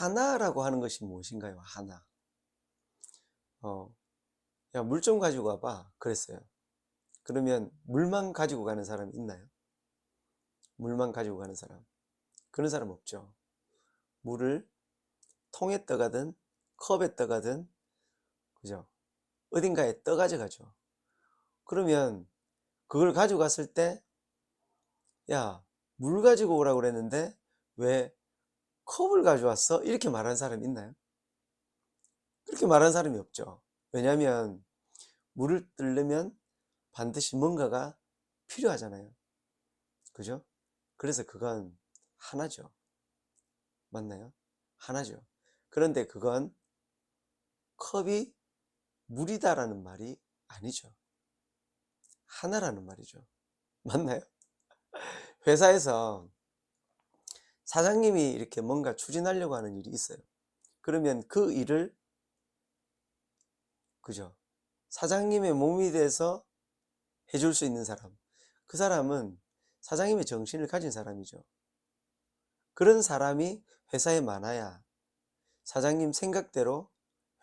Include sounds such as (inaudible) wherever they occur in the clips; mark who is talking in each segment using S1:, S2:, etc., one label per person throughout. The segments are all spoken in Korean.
S1: 하나라고 하는 것이 무엇인가요? 하나. 어, 야, 물 좀 가지고 와봐. 그랬어요. 그러면 물만 가지고 가는 사람 있나요? 물만 가지고 가는 사람. 그런 사람 없죠. 물을 통에 떠가든 컵에 떠가든 그죠? 어딘가에 떠 가져가죠. 그러면 그걸 가지고 갔을 때 야, 물 가지고 오라고 그랬는데 왜 컵을 가져왔어? 이렇게 말하는 사람 있나요? 그렇게 말하는 사람이 없죠. 왜냐하면 물을 뜨려면 반드시 뭔가가 필요하잖아요. 그죠? 그래서 그건 하나죠. 맞나요? 하나죠. 그런데 그건 컵이 물이다라는 말이 아니죠. 하나라는 말이죠. 맞나요? (laughs) 회사에서 사장님이 이렇게 뭔가 추진하려고 하는 일이 있어요. 그러면 그 일을 그죠? 사장님의 몸이 돼서 해줄 수 있는 사람. 그 사람은 사장님의 정신을 가진 사람이죠. 그런 사람이 회사에 많아야 사장님 생각대로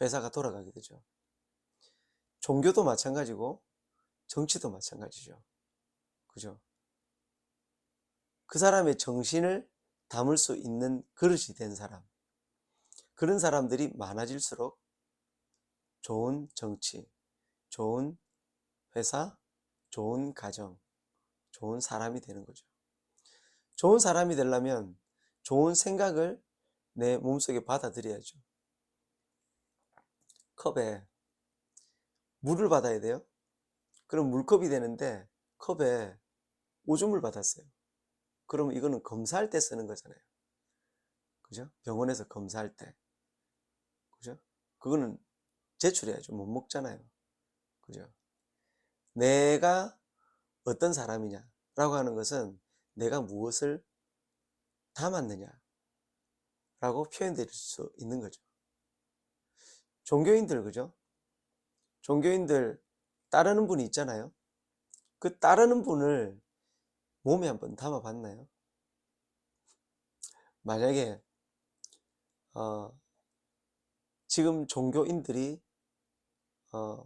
S1: 회사가 돌아가게 되죠. 종교도 마찬가지고 정치도 마찬가지죠. 그죠? 그 사람의 정신을 담을 수 있는 그릇이 된 사람. 그런 사람들이 많아질수록 좋은 정치, 좋은 회사, 좋은 가정, 좋은 사람이 되는 거죠. 좋은 사람이 되려면 좋은 생각을 내 몸속에 받아들여야죠. 컵에 물을 받아야 돼요. 그럼 물컵이 되는데 컵에 오줌을 받았어요. 그러면 이거는 검사할 때 쓰는 거잖아요. 그죠? 병원에서 검사할 때. 그죠? 그거는 제출해야죠. 못 먹잖아요. 그죠? 내가 어떤 사람이냐라고 하는 것은 내가 무엇을 담았느냐라고 표현될 수 있는 거죠. 종교인들, 그죠? 종교인들 따르는 분이 있잖아요. 그 따르는 분을 몸에 한번 담아 봤나요? 만약에, 어, 지금 종교인들이, 어,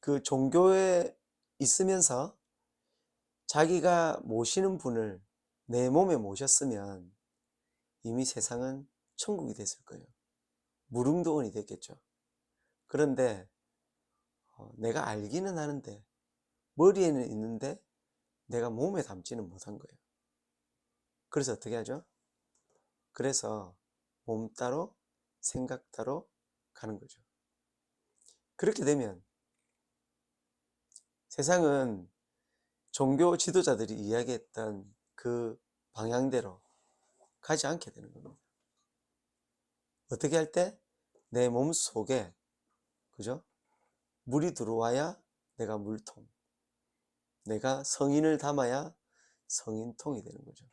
S1: 그 종교에 있으면서 자기가 모시는 분을 내 몸에 모셨으면 이미 세상은 천국이 됐을 거예요. 무릉도원이 됐겠죠. 그런데 어, 내가 알기는 하는데 머리에는 있는데 내가 몸에 담지는 못한 거예요. 그래서 어떻게 하죠? 그래서 몸 따로 생각 따로 가는 거죠. 그렇게 되면 세상은 종교 지도자들이 이야기했던 그 방향대로 가지 않게 되는 겁니다. 어떻게 할 때? 내 몸 속에, 그죠? 물이 들어와야 내가 물통. 내가 성인을 담아야 성인통이 되는 거죠.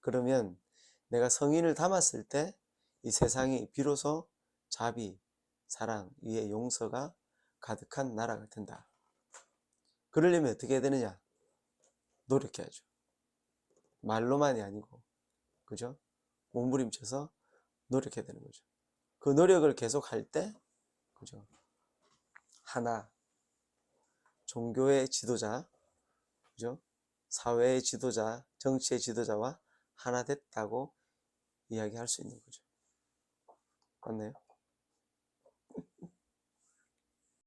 S1: 그러면 내가 성인을 담았을 때 이 세상이 비로소 자비, 사랑, 이의 용서가 가득한 나라가 된다. 그러려면 어떻게 해야 되느냐? 노력해야죠. 말로만이 아니고, 그죠? 몸부림쳐서 노력해야 되는 거죠. 그 노력을 계속 할 때, 그죠? 하나, 종교의 지도자, 그죠? 사회의 지도자, 정치의 지도자와 하나 됐다고 이야기할 수 있는 거죠. 맞나요?